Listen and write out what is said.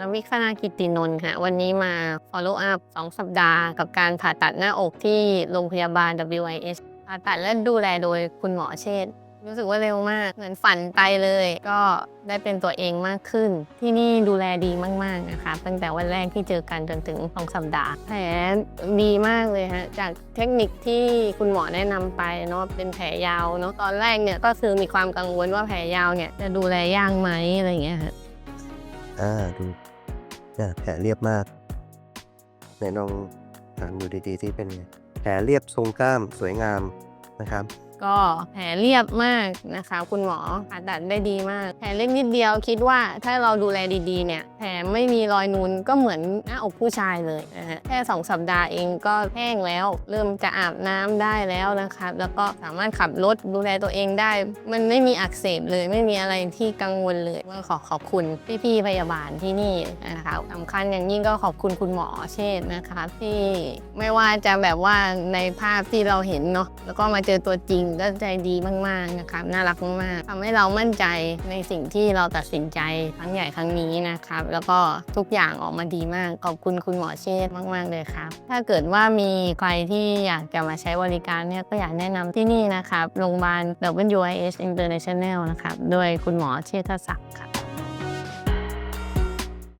รวิคณากิตินนท์ค่ะ วันนี้มา follow up 2 สัปดาห์ กับการผ่าตัดหน้าอกที่โรงพยาบาล WIS ผ่าตัดและดูแลโดยคุณหมอเชษฐ์รู้สึกว่าเร็วมาก เหมือนฝันไปเลย ก็ได้เป็นตัวเองมากขึ้น ที่นี่ดูแลดีมาก ๆ นะคะ ตั้งแต่วันแรกที่เจอกันจนถึงสองสัปดาห์ แผลดีมากเลยฮะ จากเทคนิคที่คุณหมอแนะนำไปเนาะ เป็นแผลยาวเนาะ ตอนแรกเนี่ยก็คือมีความกังวลว่าแผลยาวเนี่ยจะดูแลยากไหมอะไรอย่างเงี้ยฮะ อ่าดูเนี่ยแผลเรียบมากไหนลองถามดูดีๆที่เป็นไงแผลเรียบทรงกล้ามสวยงามนะครับ ก็แผลเรียบมากนะคะ คุณหมอผ่าตัดได้ดีมาก แผลเล็กนิดเดียวคิดว่าถ้าเราดูแลดีๆเนี่ยแผลไม่มีรอยนูนก็เหมือนหน้าอกผู้ชายเลยนะฮะแค่สองสัปดาห์เองก็แห้งแล้ว เริ่มจะอาบน้ำได้แล้วนะครับ แล้วก็สามารถขับรถดูแลตัวเองได้ มันไม่มีอักเสบเลย ไม่มีอะไรที่กังวลเลยก็ขอขอบคุณพี่ๆพยาบาลที่นี่นะคะสำคัญอย่างยิ่งก็ขอบคุณคุณหมอเชษ์นะคะที่ไม่ว่าจะแบบว่าในภาพที่เราเห็นเนาะแล้วก็มาเจอตัวจริงก็ใจดีมากๆนะคะน่ารักมากๆทำให้เรามั่นใจในสิ่งที่เราตัดสินใจครั้งใหญ่ครั้งนี้นะครับแล้วก็ทุกอย่างออกมาดีมากขอบคุณคุณหมอเชษ์มาก ๆ เลยครับ ถ้าเกิดว่ามีใครที่อยากจะมาใช้บริการเนี่ยก็อยากแนะนำที่นี่นะครับโรงพยาบาล WIH International นะครับโดยคุณหมอเชษฐศักดิ์ครับ